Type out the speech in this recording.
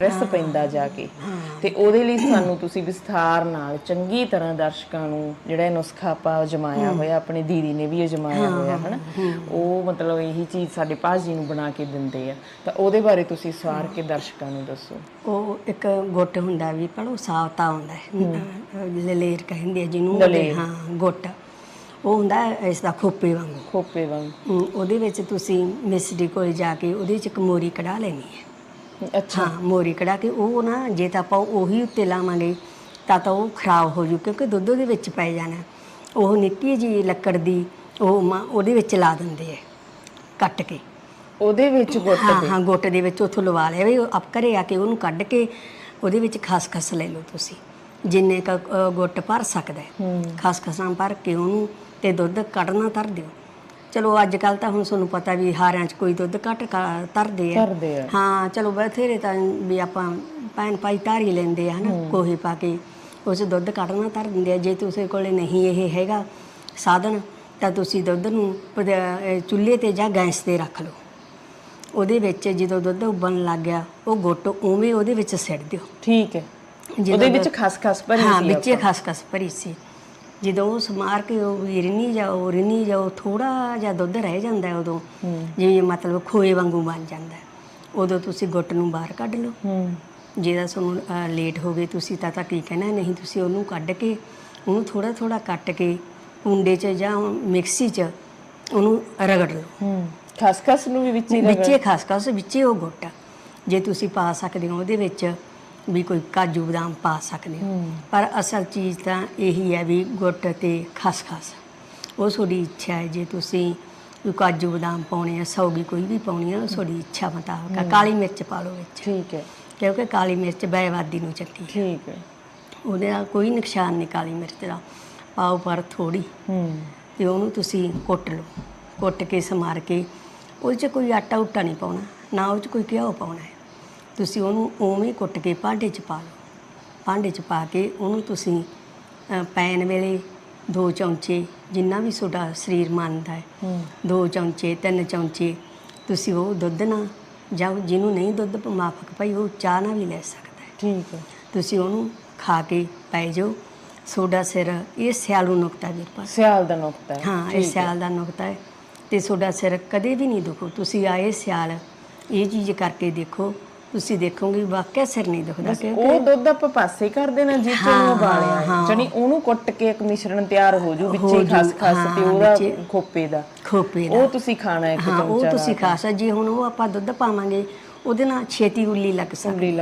Press ਪੈਂਦਾ ਜਾ ਕੇ। ਤੇ ਉਹਦੇ ਲਈ ਸਾਨੂੰ ਤੁਸੀਂ ਵਿਸਥਾਰ ਨਾਲ ਚੰਗੀ ਤਰ੍ਹਾਂ ਦਰਸ਼ਕਾਂ ਨੂੰ ਜਿਹੜਾ ਇਹ ਨੁਸਖਾ ਆਪਾਂ ਅਜਮਾਇਆ ਹੋਇਆ ਆਪਣੀ ਦੀਦੀ ਨੇ ਵੀ ਅਜਮਾਇਆ ਹੋਇਆ ਹਨਾ? ਉਹ ਮਤਲਬ ਇਹੀ ਚੀਜ਼ ਸਾਡੇ ਭਾਜੀ ਨੂੰ ਬਣਾ ਕੇ ਦਿੰਦੇ ਆ। ਤਾਂ ਉਹਦੇ ਬਾਰੇ ਤੁਸੀਂ ਸਵਾਰ ਕੇ ਦਰਸ਼ਕਾਂ ਨੂੰ ਦੱਸੋ। ਉਹ ਇੱਕ ਗੁੱਟ ਹੁੰਦਾ ਵੀ ਪਰ ਉਹ ਸਾਵਤਾ ਹੁੰਦਾ ਹੈ। ਲਲੇਰ ਕਹਿੰਦੇ ਜਿਹਨੂੰ। ਹਾਂ ਗੁੱਟ। ਉਹ ਹੁੰਦਾ ਇਸ ਦਾ ਖੋਪੇ ਵਾਂਗੂ। ਖੋਪੇ ਵਾਂਗ। ਉਹਦੇ ਵਿੱਚ ਤੁਸੀਂ ਮਿਸਰੀ ਕੋਲ ਜਾ ਕੇ ਉਹਦੇ ਚ ਇੱਕ ਮੋਰੀ ਕਢਾ ਲੈਣੀ ਹੈ। ਅੱਛਾ। ਹਾਂ ਮੋਰੀ ਕਢਾ ਕੇ ਉਹ ਨਾ ਜੇ ਤਾਂ ਆਪਾਂ ਉਹੀ ਉੱਤੇ ਲਾਵਾਂਗੇ ਤਾਂ ਤਾਂ ਉਹ ਖਰਾਬ ਹੋ ਜੂ ਕਿਉਂਕਿ ਦੁੱਧ ਉਹਦੇ ਵਿੱਚ ਪੈ ਜਾਣਾ। ਉਹ ਨਿੱਕੀ ਜੀ ਲੱਕੜ ਦੀ ਉਹ ਮ- ਉਹਦੇ ਵਿੱਚ ਲਾ ਦਿੰਦੇ ਆ ਕੱਟ ਕੇ। ਉਹਦੇ ਵਿੱਚ ਗੁੱਟ ਹਾਂ ਹਾਂ ਗੁੱਟ ਦੇ ਵਿੱਚ ਉੱਥੋਂ ਲਵਾ ਲਿਆ। ਵੀ ਆਪ ਘਰੇ ਆ ਕੇ ਉਹਨੂੰ ਕੱਢ ਕੇ ਉਹਦੇ ਵਿੱਚ ਖਸਖਸ ਲੈ ਲਓ ਤੁਸੀਂ। ਜਿੰਨੇ ਕ ਗੁੱਟ ਭਰ ਸਕਦਾ ਹੈ। ਖਸਖਸਾਂ ਭਰ ਕੇ ਉਹਨੂੰ ਤੇ ਦੁੱਧ ਕੱਢਣਾ ਧਰ ਦਿਓ। ਚਲੋ ਅੱਜ ਕੱਲ ਤਾਂ ਹੁਣ ਤੁਹਾਨੂੰ ਪਤਾ ਵੀ ਹਾਰਿਆਂ 'ਚ ਕੋਈ ਦੁੱਧ ਘੱਟ ਕ- ਧਰਦੇ ਆ। ਹਾਂ ਚਲੋ ਬਥੇਰੇ ਤਾਂ ਵੀ ਆਪਾਂ ਭੈਣ ਭਾਈ ਧਾਰ ਲੈਂਦੇ ਆ ਹਨਾ ਕੋਹੀ ਪਾ ਕੇ। ਉਸ ਦੁੱਧ ਕੱਢਣਾ ਧਰ ਦਿੰਦੇ ਆ। ਜੇ ਤੁਸੀਂ ਕੋਲੇ ਨਹੀਂ ਇਹ ਹੈਗਾ ਸਾਧਨ ਤਾਂ ਤੁਸੀਂ ਦੁੱਧ ਨੂੰ ਪਦ- ਅਹ ਚੁੱਲ੍ਹੇ ਤੇ ਜਾਂ ਗੈਸ ਤੇ ਰੱਖ ਲਓ। ਉਹਦੇ ਵਿੱਚ ਜਦੋਂ ਦੁੱਧ ਉਬਲਣ ਲੱਗ ਗਿਆ ਉਹ ਗੁੱਟ ਉਵੇਂ ਉਹਦੇ ਵਿੱਚ ਸਿੱਟ ਦਿਓ। ਠੀਕ ਹੈ। ਉਹਦੇ ਵਿੱਚ ਖਸਖਸ ਭਰੀ ਹਾਂ ਸੀ ਵਿੱਚੇ ਖਸਖਸ ਭਰੀ ਸੀ। ਜਦੋਂ ਉਹ ਸਮਾਰ ਕੇ ਉਹ ਵੀ ਰਿੰਨੀ ਜਾਓ ਰਿੰਨੀ ਜਾਓ ਥੋੜਾ ਜਿਹਾ ਦੁੱਧ ਰਹਿ ਜਾਂਦਾ ਉਦੋਂ ਜਿਵੇਂ ਮਤਲਬ ਖੋਏ ਵਾਂਗੂ ਬਣ ਜਾਂਦਾ। ਉਦੋਂ ਤੁਸੀਂ ਗੁੱਟ ਨੂੰ ਬਾਹਰ ਕੱਢ ਲਓ। ਜਿਹਦਾ ਤੁਹਾਨੂੰ ਲੇਟ ਹੋ ਗਏ ਤੁਸੀਂ ਤਾਂ ਤਾਂ ਕੀ ਕਹਿਣਾ ਨਹੀਂ ਤੁਸੀਂ ਉਹਨੂੰ ਕੱਢ ਕੇ ਉਹਨੂੰ ਥੋੜਾ ਥੋੜਾ ਕੱਟ ਕੇ ਕੁੰਡੇ 'ਚ ਜਾਂ ਮਿਕਸੀ 'ਚ ਉਹਨੂੰ ਰਗੜ ਲਓ। ਖਸਖਸ ਨੂੰ ਵੀ ਵਿੱਚ ਹੀ ਰਗੜ- ਵਿੱਚੇ ਖਸਖਸ ਵਿੱਚੇ ਉਹ ਗੁੱਟ ਜੇ ਤੁਸੀਂ ਪਾ ਸਕਦੇ ਹੋ ਉਹਦੇ ਵਿੱਚ ਵੀ ਕੋਈ ਕਾਜੂ ਬਦਾਮ ਪਾ ਸਕਦੇ ਹੋ। ਪਰ ਅਸਲ ਚੀਜ਼ ਤਾਂ ਇਹੀ ਹੈ ਵੀ ਗੁੱਟ ਤੇ ਖਸਖਸ ਉਹ ਤੁਹਾਡੀ ਇੱਛਾ ਹੈ ਜੇ ਤੁਸੀਂ ਵੀ ਕਾਜੂ ਬਦਾਮ ਪਾਉਣੇ ਆ ਸੌਗੀ ਕੋਈ ਵੀ ਪਾਉਣੀ ਆ ਉਹ ਤੁਹਾਡੀ ਇੱਛਾ ਮੁਤਾਬਕ ਆ। ਕਾਲੀ ਮਿਰਚ ਪਾ ਲਓ ਵਿੱਚ। ਠੀਕ ਹੈ। ਕਿਉਂਕਿ ਕਾਲੀ ਮਿਰਚ ਬੈਵਾਦੀ ਨੂੰ ਚੰਗੀ ਹੈ ਠੀਕ ਹੈ। ਉਹਦੇ ਨਾਲ ਕੋਈ ਨੁਕਸਾਨ ਨਹੀਂ ਕਾਲੀ ਮਿਰਚ ਦਾ। ਪਾਓ ਪਰ ਥੋੜੀ ਹੂੰ। ਤੇ ਉਹਨੂੰ ਤੁਸੀਂ ਕੁੱਟ ਲਓ। ਕੁੱਟ ਕੇ ਸਮਾਰ ਕੇ ਉਹ 'ਚ ਕੋਈ ਆਟਾ ਉਟਾ ਨਹੀਂ ਪਾਉਣਾ। ਨਾ ਉਹ 'ਚ ਕੋਈ ਘਿਓ ਪਾਉਣਾ ਹੈ। ਤੁਸੀਂ ਉਹਨੂੰ ਉਵੇਂ ਕੁੱਟ ਕੇ ਭਾਂਡੇ 'ਚ ਪਾ ਲਓ। ਭਾਂਡੇ 'ਚ ਪਾ ਕੇ ਉਹਨੂੰ ਤੁਸੀਂ ਪੈਨ ਵੇਲੇ ਦੋ ਚਮਚੇ ਜਿੰਨਾ ਵੀ ਤੁਹਾਡਾ ਸਰੀਰ ਮੰਨਦਾ ਹੈ ਦੋ ਚਮਚੇ ਤਿੰਨ ਚਮਚੇ ਤੁਸੀਂ ਉਹ ਦੁੱਧ ਨਾਲ ਜਾਂ ਜਿਹਨੂੰ ਨਹੀਂ ਦੁੱਧ ਮਾਫਕ ਭਾਈ ਉਹ ਚਾਹ ਨਾਲ ਵੀ ਲੈ ਸਕਦਾ ਹੈ। ਠੀਕ ਹੈ। ਤੁਸੀਂ ਉਹਨੂੰ ਖਾ ਕੇ ਪੈ ਜਾਓ। ਸੋਡਾ ਸਿਰ ਇਹ ਸਿਆਲੂ ਨੁਕਤਾ ਵੀਰ ਪਾ ਸਿਆਲ ਦਾ ਨੁਕਤਾ ਹੈ। ਹਾਂ ਇਹ ਸਿਆਲ ਦਾ ਨੁਕਤਾ ਹੈ। ਤੇ ਤੁਹਾਡਾ ਸਿਰ ਕਦੇ ਵੀ ਨਹੀਂ ਦੁਖੋ। ਤੁਸੀਂ ਆਏ ਸਿਆਲ ਇਹ ਚੀਜ਼ ਕਰਕੇ ਦੇਖੋ ਤੁਸੀਂ ਦੇਖੋਗੇ ਵਾਕਿਆ ਸਿਰ ਨਹੀਂ ਦੁਖਦਾ ਕਿ ਉਹ ਦੁੱਧ ਆਪਾਂ ਪਾਸੇ ਕਰ ਦੇਣਾ ਜਿਸ ਚ ਉਹਨੂੰ ਉਬਾਲਿਆ ਹੈ ਜਾਨੀ ਉਹਨੂੰ ਕੁੱਟ ਕੇ ਇੱਕ ਮਿਸ਼ਰਣ ਤਿਆਰ ਹੋ ਜੂ ਵਿੱਚੇ ਖਸਖਸ ਤੇ ਉਹਦਾ ਖੋਪੇ ਦਾ। ਖੋਪੇ ਦਾ। ਉਹ ਤੁਸੀਂ ਖਾਣਾ ਇੱਕ ਹਾਂ ਉਹ ਚਮਚਾ ਤੁਸੀਂ ਖਾ ਸਕਦੇ ਜੇ ਹੁਣ ਉਹ ਆਪਾਂ ਦੁੱਧ ਪਾਵਾਂਗੇ ਉਹਦੇ ਨਾਲ ਛੇਤੀ ਉੱਲੀ ਲੱਗ ਸਕਦੀ।